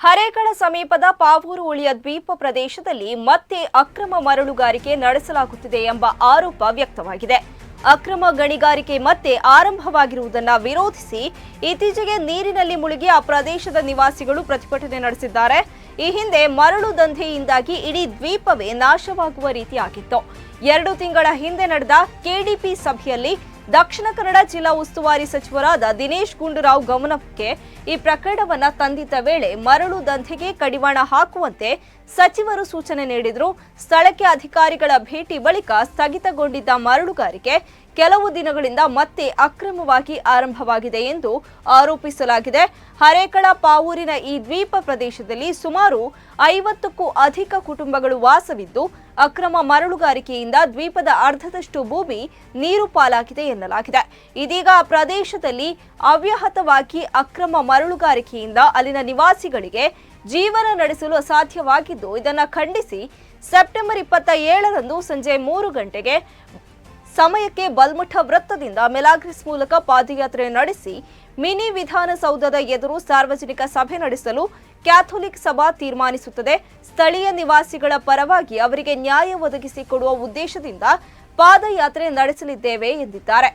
ಹರೇಕಳ ಸಮೀಪದ ಪಾವೂರು ಉಳಿಯ ದ್ವೀಪ ಪ್ರದೇಶದಲ್ಲಿ ಮತ್ತೆ ಅಕ್ರಮ ಮರಳುಗಾರಿಕೆ ನಡೆಸಲಾಗುತ್ತಿದೆ ಎಂಬ ಆರೋಪ ವ್ಯಕ್ತವಾಗಿದೆ. ಅಕ್ರಮ ಗಣಿಗಾರಿಕೆ ಮತ್ತೆ ಆರಂಭವಾಗಿರುವುದನ್ನು ವಿರೋಧಿಸಿ ಇತ್ತೀಚೆಗೆ ನೀರಿನಲ್ಲಿ ಮುಳುಗಿ ಆ ಪ್ರದೇಶದ ನಿವಾಸಿಗಳು ಪ್ರತಿಭಟನೆ ನಡೆಸಿದ್ದಾರೆ. ಈ ಹಿಂದೆ ಮರಳು ದಂಧೆಯಿಂದಾಗಿ ಇಡೀ ದ್ವೀಪವೇ ನಾಶವಾಗುವ ರೀತಿಯಾಗಿತ್ತು. ಎರಡು ತಿಂಗಳ ಹಿಂದೆ ನಡೆದ ಕೆಡಿಪಿ ಸಭೆಯಲ್ಲಿ ದಕ್ಷಿಣ ಕನ್ನಡ ಜಿಲ್ಲಾ ಉಸ್ತುವಾರಿ ಸಚಿವರಾದ ದಿನೇಶ್ ಗುಂಡೂರಾವ್ ಗಮನಕ್ಕೆ ಈ ಪ್ರಕರಣವನ್ನ ತಂದಿದ್ದ ವೇಳೆ ಮರಳು ದಂಧೆಗೆ ಕಡಿವಾಣ ಹಾಕುವಂತೆ ಸಚಿವರು ಸೂಚನೆ ನೀಡಿದ್ರು. ಸ್ಥಳಕ್ಕೆ ಅಧಿಕಾರಿಗಳ ಭೇಟಿ ಬಳಿಕ ಸ್ಥಗಿತಗೊಂಡಿದ್ದ ಮರಳುಗಾರಿಕೆ ಕೆಲವು ದಿನಗಳಿಂದ ಮತ್ತೆ ಅಕ್ರಮವಾಗಿ ಆರಂಭವಾಗಿದೆ ಎಂದು ಆರೋಪಿಸಲಾಗಿದೆ. ಹರೇಕಳ ಪಾವೂರಿನ ಈ ದ್ವೀಪ ಪ್ರದೇಶದಲ್ಲಿ ಸುಮಾರು ಐವತ್ತಕ್ಕೂ ಅಧಿಕ ಕುಟುಂಬಗಳು ವಾಸವಿದ್ದು, ಅಕ್ರಮ ಮರಳುಗಾರಿಕೆಯಿಂದ ದ್ವೀಪದ ಅರ್ಧದಷ್ಟು ಭೂಮಿ ನೀರು ಪಾಲಾಗಿದೆ ಎನ್ನಲಾಗಿದೆ. ಇದೀಗ ಪ್ರದೇಶದಲ್ಲಿ ಅವ್ಯಾಹತವಾಗಿ ಅಕ್ರಮ ಮರಳುಗಾರಿಕೆಯಿಂದ ಅಲ್ಲಿನ ನಿವಾಸಿಗಳಿಗೆ ಜೀವನ ನಡೆಸಲು ಅಸಾಧ್ಯವಾಗಿದ್ದು, ಇದನ್ನು ಖಂಡಿಸಿ ಸೆಪ್ಟೆಂಬರ್ ಇಪ್ಪತ್ತ ಏಳರಂದು ಸಂಜೆ ಮೂರು ಗಂಟೆಗೆ ಸಮಯಕ್ಕೆ ಬಲ್ಮಠ ವೃತ್ತದಿಂದ ಮೆಲಾಗ್ರಿಸ್ ಮೂಲಕ ಪಾದಯಾತ್ರೆ ನಡೆಸಿ ಮಿನಿ ವಿಧಾನಸೌಧದ ಎದುರು ಸಾರ್ವಜನಿಕ ಸಭೆ ನಡೆಸಲು ಕ್ಯಾಥೋಲಿಕ್ ಸಭಾ ತೀರ್ಮಾನಿಸುತ್ತದೆ. ಸ್ಥಳೀಯ ನಿವಾಸಿಗಳ ಪರವಾಗಿ ಅವರಿಗೆ ನ್ಯಾಯ ಒದಗಿಸಿಕೊಡುವ ಉದ್ದೇಶದಿಂದ ಪಾದಯಾತ್ರೆ ನಡೆಸಲಿದ್ದೇವೆ ಎಂದಿದ್ದಾರೆ.